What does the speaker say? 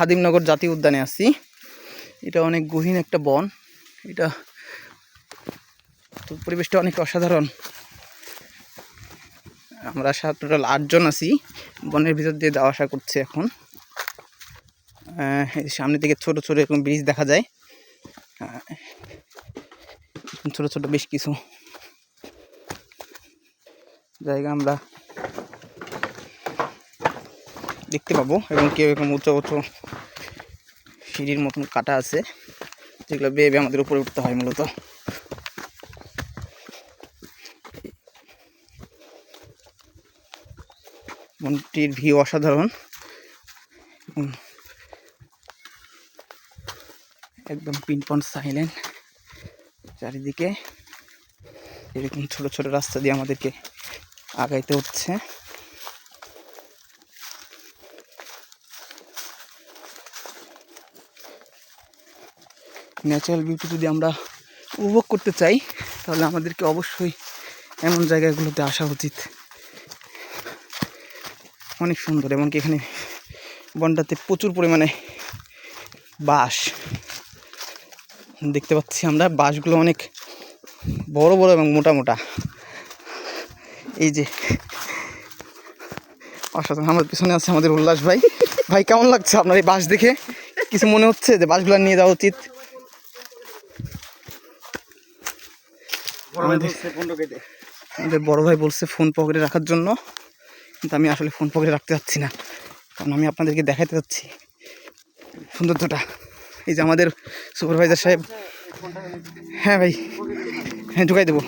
খাদিমনগর জাতীয় উদ্যানে আছি এটা অনেক গহীন একটা বন। এটা তো পরিবেশটা অনেক অসাধারণ। আমরা সাত টোটাল আটজন আছি। বনের ভিতর দিয়ে যাওয়া আসা করছে এখন। সামনে থেকে ছোট ছোট এরকম ব্রিজ দেখা যায়। ছোট ছোট বেশ কিছু জায়গা আমরা দেখতে পাবো এবং কেউ এরকম উঁচু উঁচু সিঁড়ির মতন কাটা আছে, যেগুলো বেয়ে বেয়ে আমাদের উপরে উঠতে হয় মূলত। মনটির ভিউ অসাধারণ। একদম পিনপন সাইলেন্ট চারিদিকে এরকম ছোট ছোট রাস্তা দিয়ে আমাদেরকে আগাইতে হচ্ছে। ন্যাচারাল বিউটি যদি আমরা উপভোগ করতে চাই, তাহলে আমাদেরকে অবশ্যই এমন জায়গাগুলোতে আসা উচিত। অনেক সুন্দর এবং কি এখানে বনটাতে প্রচুর পরিমাণে বাঁশ। দেখতে পাচ্ছি আমরা, বাঁশগুলো অনেক বড় বড় এবং মোটা মোটা। এই যে অসাধারণ, আমার পিছনে আছে আমাদের উল্লাস ভাই। ভাই, কেমন লাগছে আপনার এই বাঁশ দেখে? কিছু মনে হচ্ছে যে বাঁশগুলো নিয়ে যাওয়া উচিত? আমাদের বড়ো ভাই বলছে ফোন পকেটে রাখার জন্য কিন্তু আমি আসলে ফোন পকেটে রাখতে চাচ্ছি না কারণ আমি আপনাদেরকে দেখাতে যাচ্ছি সৌন্দর্যটা। এই যে আমাদের সুপারভাইজার সাহেব হ্যাঁ ভাই হ্যাঁ ঢুকাই দেবো।